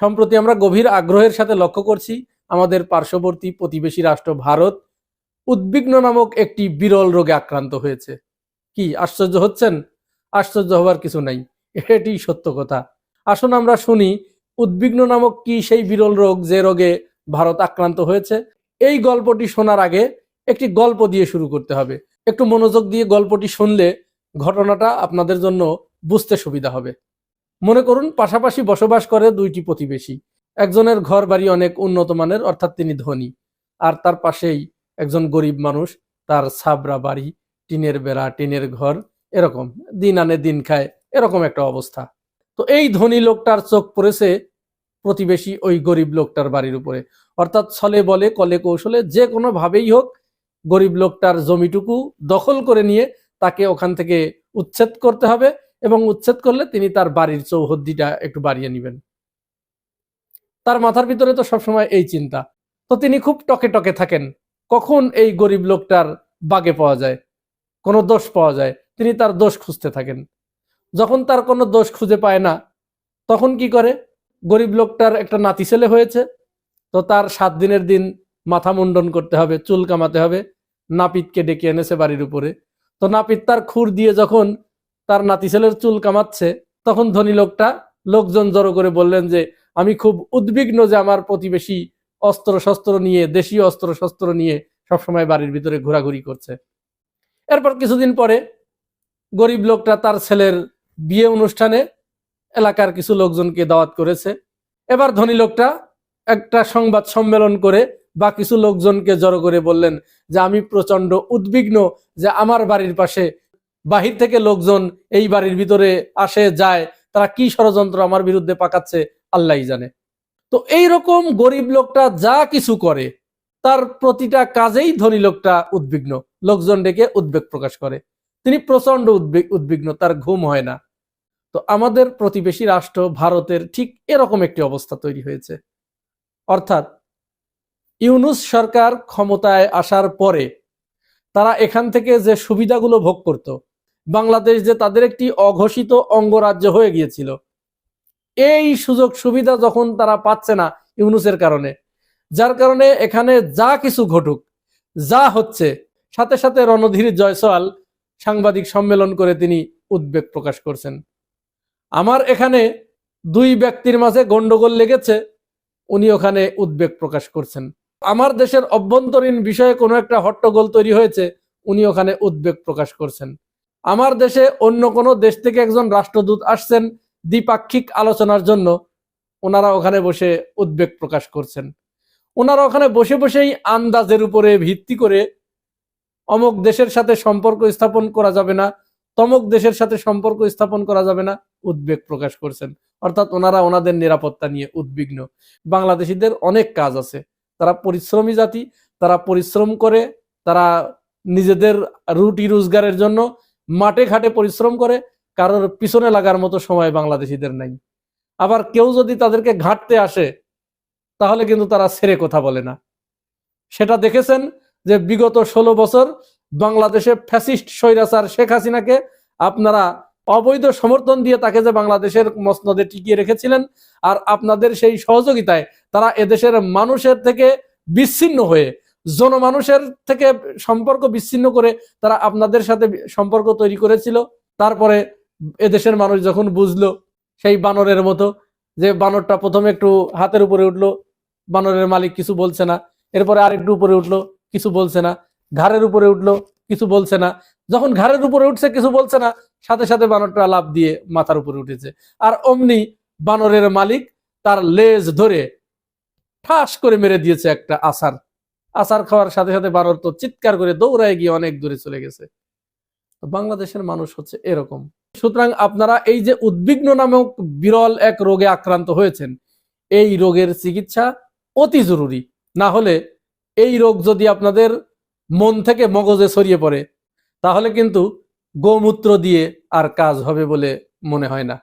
সম্প্রতি আমরা গভীর আগ্রহের সাথে লক্ষ্য করছি আমাদের পার্শ্ববর্তী প্রতিবেশী রাষ্ট্র ভারত উদ্বিগ্ন নামক একটি বিরল রোগে আক্রান্ত হয়েছে। কি, আশ্চর্য হচ্ছেন? আশ্চর্য হবার কিছু নাই, এটি সত্য কথা। আসুন আমরা শুনি, উদ্বিগ্ন নামক কি সেই বিরল রোগ যে রোগে ভারত আক্রান্ত হয়েছে? এই গল্পটি শোনার আগে একটি গল্প দিয়ে শুরু করতে হবে। একটু মনোযোগ দিয়ে গল্পটি শুনলে ঘটনাটা আপনাদের জন্য বুঝতে সুবিধা হবে। মনে করুন, পাশাপাশি বসবাস করে দুইটি প্রতিবেশী। একজনের ঘর বাড়ি অনেক উন্নত মানের, অর্থাৎ তিনি ধনী। আর তার পাশেই একজন গরিব মানুষ, তার ছাবরা বাড়ি, টিনের বেড়া, টিনের ঘর, এরকম। দিন আনে, দিন খায়, এরকম একটা অবস্থা। তো এই ধনী লোকটার চোখ পড়েছে প্রতিবেশী ওই গরিব লোকটার বাড়ির উপরে। অর্থাৎ ছলে বলে, কলে কৌশলে, যে কোনো ভাবেই হোক, গরিব লোকটার জমিটুকু দখল করে নিয়ে তাকে ওখান থেকে উচ্ছেদ করতে হবে। এবং উচ্ছেদ করলে তিনি তার বাড়ির চৌহদ্দিটা একটু বাড়িয়ে নেবেন। তার মাথার ভিতরে তো সবসময় এই চিন্তা। তো তিনি খুব টকে টকে থাকেন, কখন এই গরিব লোকটার বাগে পাওয়া যায়, কোনো দোষ পাওয়া যায়, তিনি তার দোষ খুঁজতে থাকেন। যখন তার কোনো দোষ খুঁজে পায় না, তখন কি করে? গরিব লোকটার একটা নাতি ছেলে হয়েছে, তো তার সাত দিনের দিন মাথা মুন্ডন করতে হবে, চুল কামাতে হবে, নাপিতকে ডেকে এনেছে বাড়ির উপরে। তো নাপিত তার খুর দিয়ে যখন তার নাতি ছেলের চুল কামাচ্ছে। তখন ধনী লোকটা লোকজন জড়ো করে বললেন যে, আমি খুব উদ্বিগ্ন যে আমার প্রতিবেশী অস্ত্র শস্ত্র নিয়ে, দেশীয় অস্ত্র শস্ত্র নিয়ে সবসময় বাড়ির ভিতরে ঘোরাঘুরি করছে। এরপর কিছুদিন পরে গরিব লোকটা তার ছেলের বিয়ে অনুষ্ঠানে এলাকার কিছু লোকজনকে দাওয়াত করেছে। এবার ধনী লোকটা একটা সংবাদ সম্মেলন করে বা কিছু লোকজনকে জড়ো করে বললেন যে, আমি প্রচণ্ড উদ্বিগ্ন যে আমার বাড়ির পাশে বাহির থেকে লোকজন এই বাড়ির ভিতরে আসে, যায়, তারা কি ষড়যন্ত্র আমার বিরুদ্ধে পাকাচ্ছে আল্লাহ জানে। তো এই রকম গরিব লোকটা যা কিছু করে, তার প্রতিটা কাজেই ধনী লোকটা উদ্বিগ্ন। লোকজন ডেকে উদ্বেগ প্রকাশ করে। তিনি প্রচণ্ড উদ্বেগ, উদ্বিগ্ন, তার ঘুম হয় না। তো আমাদের প্রতিবেশী রাষ্ট্র ভারতের ঠিক এরকম একটি অবস্থা তৈরি হয়েছে। অর্থাৎ ইউনুস সরকার ক্ষমতায় আসার পরে তারা এখান থেকে যে সুবিধাগুলো ভোগ করত বাংলাদেশ যে তাদের একটি অঘোষিত অঙ্গরাজ্য হয়ে গিয়েছিল। এই সুযোগ সুবিধা যখন তারা পাচ্ছে না ইউনুসের কারণে, যার কারণে এখানে যা কিছু ঘটুক, যা হচ্ছে, সাথে সাথে রণধীর জয়সওয়াল সাংবাদিক সম্মেলন করে তিনি উদ্বেগ প্রকাশ করছেন। আমার এখানে দুই ব্যক্তির মাঝে গন্ডগোল লেগেছে, উনি ওখানে উদ্বেগ প্রকাশ করছেন। আমার দেশের অভ্যন্তরীণ বিষয়ে কোনো একটা হট্টগোল তৈরি হয়েছে, উনি ওখানে উদ্বেগ প্রকাশ করছেন। আমার দেশে অন্য কোনো দেশ থেকে একজন রাষ্ট্রদূত আসছেন দ্বিপাক্ষিক আলোচনার জন্য। ওনারা ওখানে বসে উদ্বেগ প্রকাশ করছেন। ওনারা ওখানে বসে বসেই আন্দাজের উপরে ভিত্তি করে অমুক দেশের সাথে সম্পর্ক স্থাপন করা যাবে না, তমক দেশের সাথে সম্পর্ক স্থাপন করা যাবে না, উদ্বেগ প্রকাশ করছেন। অর্থাৎ ওনারা ওনাদের নিরাপত্তা নিয়ে উদ্বিগ্ন। বাংলাদেশিদের অনেক কাজ আছে। তারা পরিশ্রমী জাতি, তারা পরিশ্রম করে, তারা নিজেদের রুটি রোজগারের জন্য মাঠে ঘাটে পরিশ্রম করে, কারোর পিছনে লাগার মতো সময় বাংলাদেশিদের নাই। আবার কেউ যদি তাদেরকে ঘাটতে আসে, তাহলে কিন্তু তারা ছেড়ে কথা বলে না। সেটা দেখেছেন যে বিগত ষোলো বছর বাংলাদেশে ফ্যাসিস্ট স্বৈরাচার শেখ হাসিনাকে আপনারা অবৈধ সমর্থন দিয়ে তাকে যে বাংলাদেশের মসনদে টিকিয়ে রেখেছিলেন, আর আপনাদের সেই সহযোগিতায় তারা এদেশের মানুষের থেকে বিচ্ছিন্ন হয়ে জনমানুষের থেকে সম্পর্ক বিচ্ছিন্ন করে তারা আপনাদের সাথে সম্পর্ক তৈরি করেছিল। তারপরে এদেশের মানুষ যখন বুঝলো সেই বানরের মতো যে বানরটা প্রথমে একটু হাতের উপরে উঠল, বানরের মালিক কিছু বলছে না। এরপরে আরেকটু উপরে উঠল, কিছু বলছে না। ঘাড়ের উপরে উঠল, কিছু বলছে না। যখন ঘাড়ের উপরে উঠছে, কিছু বলছে না, সাথে সাথে বানরটা লাভ দিয়ে মাথার উপরে উঠেছে। আর অমনি বানরের মালিক তার লেজ ধরে ঠাস করে মেরে দিয়েছে একটা আসার আসার খাওয়ার সাথে সাথে বানর তো চিৎকার করে দৌড়ায় গিয়ে অনেক দূরে চলে গেছে। বাংলাদেশের মানুষ হচ্ছে এরকম। সুতরাং আপনারা এই যে উদ্বিগ্ন নামক বিরল এক রোগে আক্রান্ত হয়েছেন, এই রোগের চিকিৎসা অতি জরুরি। না হলে এই রোগ যদি আপনাদের মন থেকে মগজে ছড়িয়ে পড়ে, তাহলে কিন্তু গোমূত্র দিয়ে আর কাজ হবে বলে মনে হয় না।